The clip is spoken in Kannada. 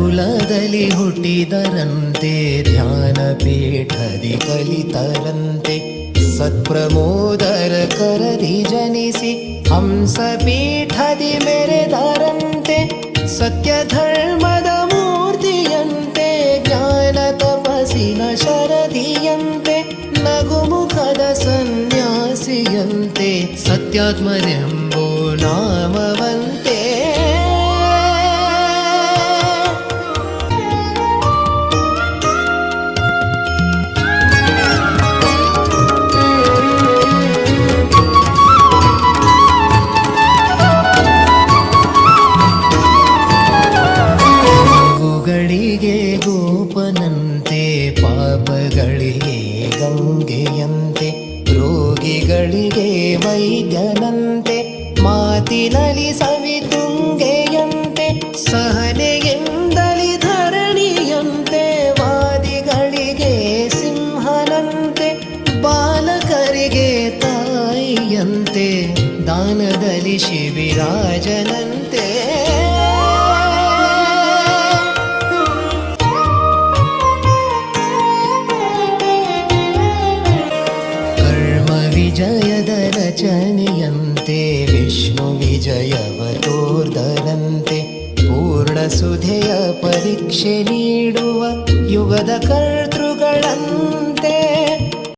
ಧರ್ಮದಲ್ಲಿ ಹುಟ್ಟಿದರಂತೆ ಧ್ಯಾನ ಪೀಠದಿ ಕಲಿತರಂತೆ. ಸತ್ಪ್ರಮೋದರ ಕರದಿ ಜನಿಸಿ ಹಂಸ ಪೀಠದಿ ಮೆರೆದರಂತೆ. ಸತ್ಯ ಧರ್ಮದ ಮೂರ್ತಿಯಂತೆ, ಜ್ಞಾನ ತಪಸ್ಸಿನ ಶರದಿಯಂತೆ. ನಗುಮುಖದ ಸನ್ಯಾಸಿಯಂತೆ, ಸತ್ಯಾತ್ಮನೆಂಬೋ ನಾಮವಂತೆ. ಗೋಪನಂತೆ ಪಾಪಗಳಿಗೆ, ಗಂಗೆಯಂತೆ ರೋಗಿಗಳಿಗೆ, ವೈದ್ಯನಂತೆ ಮಾತಿನಲಿ ಸವಿತುಂಗೆಯಂತೆ, ಸಹನೆಯಿಂದಲಿ ಧರಣಿಯಂತೆ, ವಾದಿಗಳಿಗೆ ಸಿಂಹನಂತೆ, ಬಾಲಕರಿಗೆ ತಾಯಿಯಂತೆ, ದಾನದಲ್ಲಿ ಶಿಬಿರಾಜನಂತೆ ವಿಜಯದ ರಚನೆಯಂತೆ ವಿಷ್ಣು ವಿಜಯವ ತೋರ್ದರಂತೆ ಪೂರ್ಣ ಸುಧೆಯ ಪರೀಕ್ಷೆ ನೀಡುವ ಯುಗದ ಕರ್ತೃಗಳಂತೆ